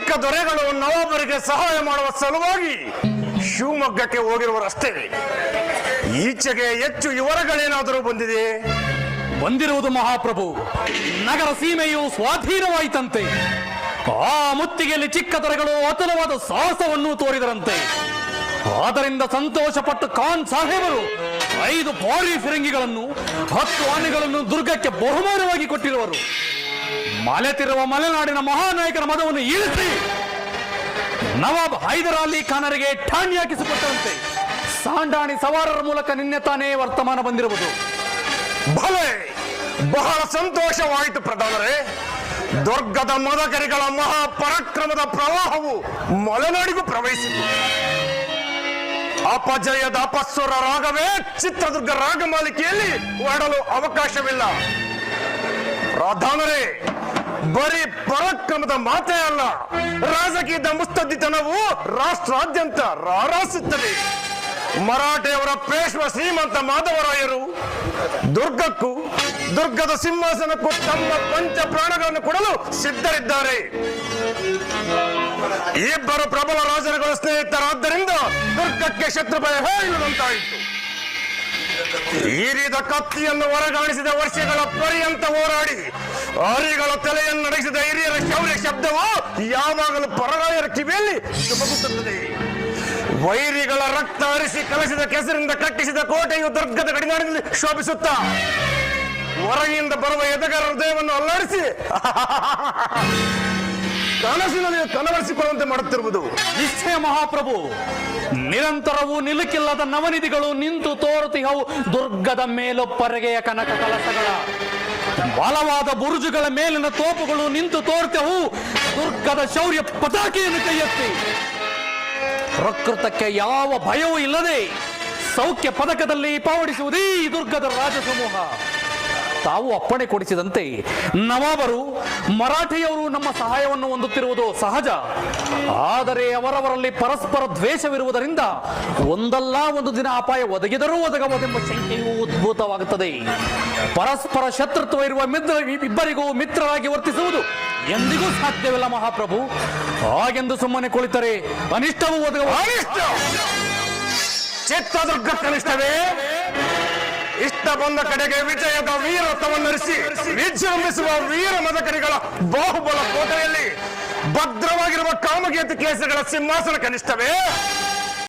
ದೊರೆಗಳು ನವಾಬರಿಗೆ ಸಹಾಯ ಮಾಡುವ ಸಲುವಾಗಿ ಶಿವಮೊಗ್ಗಕ್ಕೆ ಹೋಗಿರುವರಷ್ಟೇ. ಈಚೆಗೆ ಹೆಚ್ಚು ವಿವರಗಳೇನಾದರೂ ಬಂದಿದೆ? ಬಂದಿರುವುದು ಮಹಾಪ್ರಭು. ನಗರ ಸೀಮೆಯು ಸ್ವಾಧೀನವಾಯಿತಂತೆ. ಆ ಮುತ್ತಿಗೆಯಲ್ಲಿ ಚಿಕ್ಕ ದೊರೆಗಳು ಅತುಲವಾದ ಸಾಹಸವನ್ನು ತೋರಿದರಂತೆ. ಆದ್ದರಿಂದ ಸಂತೋಷಪಟ್ಟು ಖಾನ್ ಸಾಹೇಬರು ಐದು ಭಾರಿ ಫಿರಂಗಿಗಳನ್ನು, ಹತ್ತು ಆನೆಗಳನ್ನು ದುರ್ಗಕ್ಕೆ ಬಹುಮಾನವಾಗಿ ಕೊಟ್ಟಿರುವರು. ಮಲೆತಿರುವ ಮಲೆನಾಡಿನ ಮಹಾನಾಯಕನ ಮದವನ್ನು ಇಳಿಸಿ ನವಾಬ್ ಹೈದರ್ ಅಲಿ ಖಾನರಿಗೆ ಠಾಣಿ ಹಾಕಿಸಿಕೊಟ್ಟಂತೆ. ಸಾಂಡಾಣಿ ಸವಾರರ ಮೂಲಕ ನಿನ್ನೆ ತಾನೇ ವರ್ತಮಾನ ಬಂದಿರುವುದು. ಭಲೆ, ಬಹಳ ಸಂತೋಷವಾಯಿತು ಪ್ರಧಾನರೇ. ದುರ್ಗದ ಮದಕರಿಗಳ ಮಹಾ ಪರಾಕ್ರಮದ ಪ್ರವಾಹವು ಮಲೆನಾಡಿಗೂ ಪ್ರವೇಶಿಸಿತು. ಅಪಜಯದ ಅಪಸ್ವರ ರಾಗವೇ ಚಿತ್ರದುರ್ಗ ರಾಗಮಾಲಿಕೆಯಲ್ಲಿ ಹೊರಡಲು ಅವಕಾಶವಿಲ್ಲ. ಪ್ರಧಾನರೇ ಬರೀ ಪರಾಕ್ರಮದ ಮಾತೇ ಅಲ್ಲ, ರಾಜಕೀಯದ ಮುಸ್ತದ್ದಿತನವು ರಾಷ್ಟ್ರಾದ್ಯಂತ ರಾರಾಸುತ್ತದೆ. ಮರಾಠೆಯವರ ಪೇಶ್ವ ಶ್ರೀಮಂತ ಮಾಧವರಾಯರು, ದುರ್ಗಕ್ಕೂ, ದುರ್ಗದ ಸಿಂಹಾಸನಕ್ಕೂ ತಮ್ಮ ಪಂಚ ಪ್ರಾಣಗಳನ್ನು ಕೊಡಲು ಸಿದ್ಧರಿದ್ದಾರೆ. ಇಬ್ಬರು ಪ್ರಬಲ ರಾಜರುಗಳ ಸ್ನೇಹಿತರಾದ್ದರಿಂದ ದುರ್ಗಕ್ಕೆ ಶತ್ರು ಭಯ ಹೇಳುವಂತಾಯಿತು ಈರಿದ ಕತ್ತಿಯನ್ನು ಹೊರಗಾಣಿಸಿದ ವರ್ಷಗಳ ಪರ್ಯಂತ ಹೋರಾಡಿ ಹರಿಗಳ ತಲೆಯನ್ನು ನಡೆಸಿದ ಹಿರಿಯರ ಶೌರ್ಯ ಶಬ್ದವು ಯಾವಾಗಲೂ ಪರರಾಯರ ಕಿವಿಯಲ್ಲಿ ಶುಭಗುತ್ತದೆ ವೈರಿಗಳ ರಕ್ತ ಹರಿಸಿ ಕಲಸಿದ ಕೆಸರಿಂದ ಕಟ್ಟಿಸಿದ ಕೋಟೆಯು ದುರ್ಗದ ಗಡಿನಾಡಿನಲ್ಲಿ ಶೋಭಿಸುತ್ತಾ, ಹೊರಗಿಂದ ಬರುವ ಎದೆಗಾರ ಹೃದಯವನ್ನು ಅಲ್ಲಾಡಿಸಿ ಕನಸಿನಲ್ಲಿ ಕನವರಿಸಿಕೊಳ್ಳುವಂತೆ ಮಾಡುತ್ತಿರುವುದು. ನಿಶ್ಚಯ ಮಹಾಪ್ರಭು, ನಿರಂತರವೂ ನಿಲುಕಿಲ್ಲದ ನವನಿಧಿಗಳು ನಿಂತು ತೋರುತಿಹವು ದುರ್ಗದ ಮೇಲೊಪ್ಪರೆಗೆಯ ಕನಕ ಕಲಸಗಳ. ಬಲವಾದ ಬುರುಜುಗಳ ಮೇಲಿನ ತೋಪುಗಳು ನಿಂತು ತೋರುತ್ತೆವು ದುರ್ಗದ ಶೌರ್ಯ ಪತಾಕೆಯನ್ನು ಕೈಯೆತ್ತಿ. ಪ್ರಕೃತಕ್ಕೆ ಯಾವ ಭಯವೂ ಇಲ್ಲದೆ ಸೌಖ್ಯ ಪದಕದಲ್ಲಿ ಪಾವಡಿಸುವುದೇ ದುರ್ಗದ ರಾಜಸಮೂಹ. ತಾವು ಅಪ್ಪಣೆ ಕೊಡಿಸಿದಂತೆ ನವಾಬರು ಮರಾಠಿಯವರು ನಮ್ಮ ಸಹಾಯವನ್ನು ಹೊಂದುತ್ತಿರುವುದು ಸಹಜ. ಆದರೆ ಅವರವರಲ್ಲಿ ಪರಸ್ಪರ ದ್ವೇಷವಿರುವುದರಿಂದ ಒಂದಲ್ಲ ಒಂದು ದಿನ ಅಪಾಯ ಒದಗಿದರೂ ಒದಗಬಹುದೆಂಬ ಶಂಕೆಯೂ ಉದ್ಭೂತವಾಗುತ್ತದೆ. ಪರಸ್ಪರ ಶತ್ರುತ್ವ ಇರುವ ಮಿತ್ರ ಇಬ್ಬರಿಗೂ ಮಿತ್ರರಾಗಿ ವರ್ತಿಸುವುದು ಎಂದಿಗೂ ಸಾಧ್ಯವಿಲ್ಲ ಮಹಾಪ್ರಭು. ಹಾಗೆಂದು ಸುಮ್ಮನೆ ಕುಳಿತರೆ ಅನಿಷ್ಟವೂ ಅನಿಷ್ಟ! ಚಿತ್ರದುರ್ಗ ಕನಿಷ್ಠವೇ ಇಷ್ಟ ಬಂದ ಕಡೆಗೆ ವಿಜಯದ ವೀರತ್ವವನ್ನರಿಸಿ ವಿಜೃಂಭಿಸುವ ವೀರ ಮದಕರಿಗಳ ಬಾಹುಬಲ ಕೋಟೆಯಲ್ಲಿ ಭದ್ರವಾಗಿರುವ ಕಾಮಗೇತು ಕೇಸಗಳ ಸಿಂಹಾಸನ ಕನಿಷ್ಠವೇ?